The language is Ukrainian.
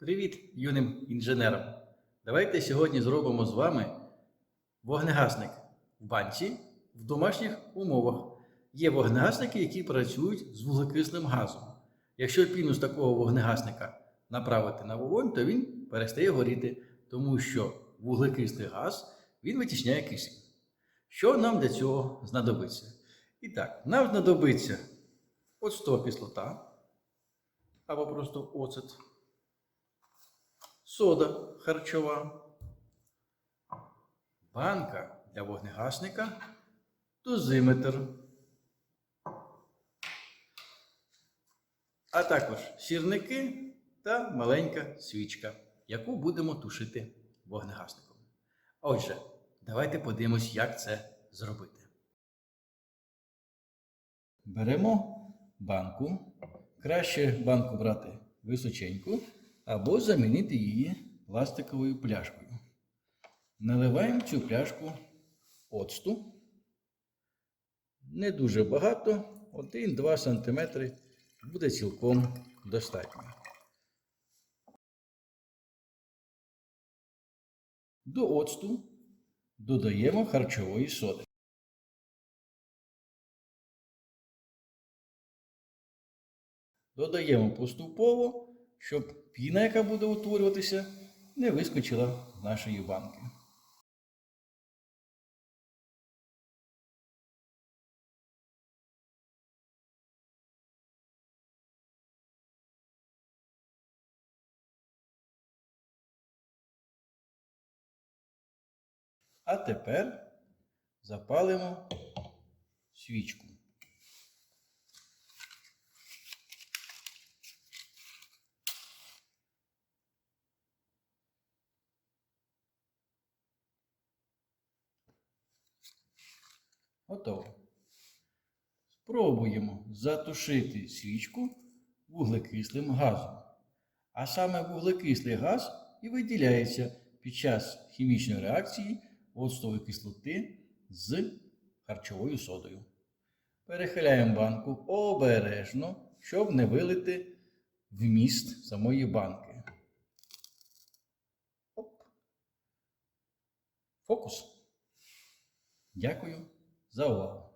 Привіт юним інженерам! Давайте сьогодні зробимо з вами вогнегасник в банці в домашніх умовах. Є вогнегасники, які працюють з вуглекислим газом. Якщо піну з такого вогнегасника направити на вогонь, то він перестає горіти, тому що вуглекислий газ він витісняє кисень. Що нам для цього знадобиться? І так, нам знадобиться оцтова кислота або просто оцет сода харчова, банка для вогнегасника, дозиметр, а також сірники та маленька свічка, яку будемо тушити вогнегасником. Отже, давайте подивимось, як це зробити. Беремо банку. Краще банку брати височеньку або замінити її пластиковою пляшкою. Наливаємо цю пляшку оцту. Не дуже багато, 1-2 см буде цілком достатньо. До оцту додаємо харчової соди. Додаємо поступово, щоб піна, яка буде утворюватися, не вискочила з нашої банки. А тепер запалимо свічку. Готово. Спробуємо затушити свічку вуглекислим газом. А саме вуглекислий газ і виділяється під час хімічної реакції оцтової кислоти з харчовою содою. Перехиляємо банку обережно, щоб не вилити вміст самої банки. Оп. Фокус. Дякую zawołał.